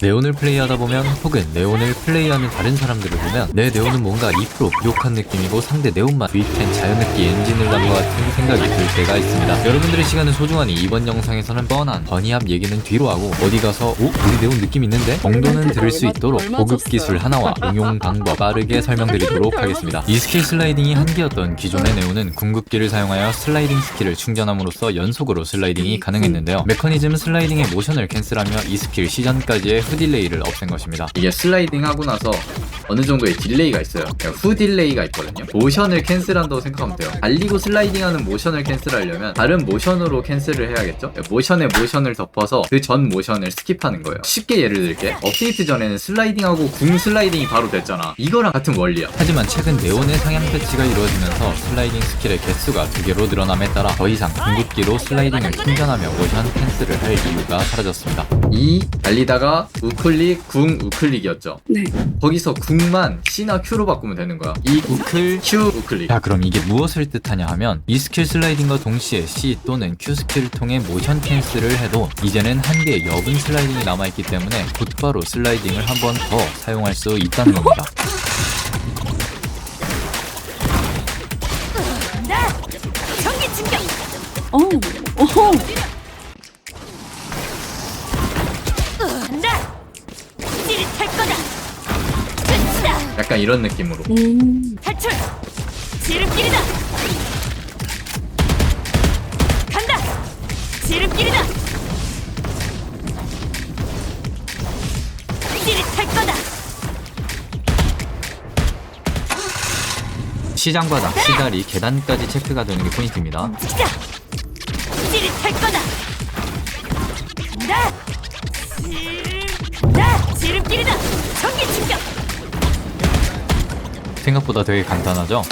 네온을 플레이하다 보면 혹은 네온을 플레이하는 다른 사람들을 보면 내 네온은 뭔가 2% 부족한 느낌이고 상대 네온만 투입된 자연느끼 엔진을 난것 같은 생각이 들 때가 있습니다. 여러분들의 시간은 소중하니 이번 영상에서는 뻔한 버니압 얘기는 뒤로 하고 어디 가서 오? 우리 네온 느낌 있는데? 정도는 들을 수 있도록 고급 기술 하나와 응용 방법 빠르게 설명드리도록 하겠습니다. 이 스킬 슬라이딩이 한계였던 기존의 네온은 궁극기를 사용하여 슬라이딩 스킬을 충전함으로써 연속으로 슬라이딩이 가능했는데요. 메커니즘은 슬라이딩의 모션을 캔슬하며 이 스킬 시전까지의 후딜레이를 없앤 것입니다. 이게 슬라이딩 하고 나서 어느 정도의 딜레이가 있어요. 그러니까 후 딜레이가 있거든요. 모션을 캔슬한다고 생각하면 돼요. 달리고 슬라이딩하는 모션을 캔슬하려면 다른 모션으로 캔슬을 해야겠죠? 모션에 모션을 덮어서 그 전 모션을 스킵하는 거예요. 쉽게 예를 들게 업데이트 전에는 슬라이딩하고 궁 슬라이딩이 바로 됐잖아. 이거랑 같은 원리야. 하지만 최근 네온의 상향 패치가 이루어지면서 슬라이딩 스킬의 개수가 두 개로 늘어남에 따라 더 이상 궁극기로 슬라이딩을 충전하며 모션 캔슬을 할 이유가 사라졌습니다. 이 달리다가 우클릭 궁 우클릭이었죠. 네. 거기서 궁만 C나 Q로 바꾸면 되는 거야. 이 우클 Q 우클릭. 자 그럼 이게 무엇을 뜻하냐 하면 이 스킬 슬라이딩과 동시에 C 또는 Q 스킬을 통해 모션 캔슬을 해도 이제는 한 개의 여분 슬라이딩이 남아있기 때문에 곧바로 슬라이딩을 한 번 더 사용할 수 있다는 겁니다. 전기 충격! 어, 어, 간다! 찌릿할 거다! 끝이다! 약간 이런 느낌으로. 음, 탈출! 지름길이다! 간다! 지름길이다! 찌릿할 거다! 시장 바닥, 시다리, 계단까지 체크가 되는 게 포인트입니다. 움직이자! 찌릿할 거다! 간다! 지름... 지름길이다! 전기 충격! 생각보다 되게 간단하죠?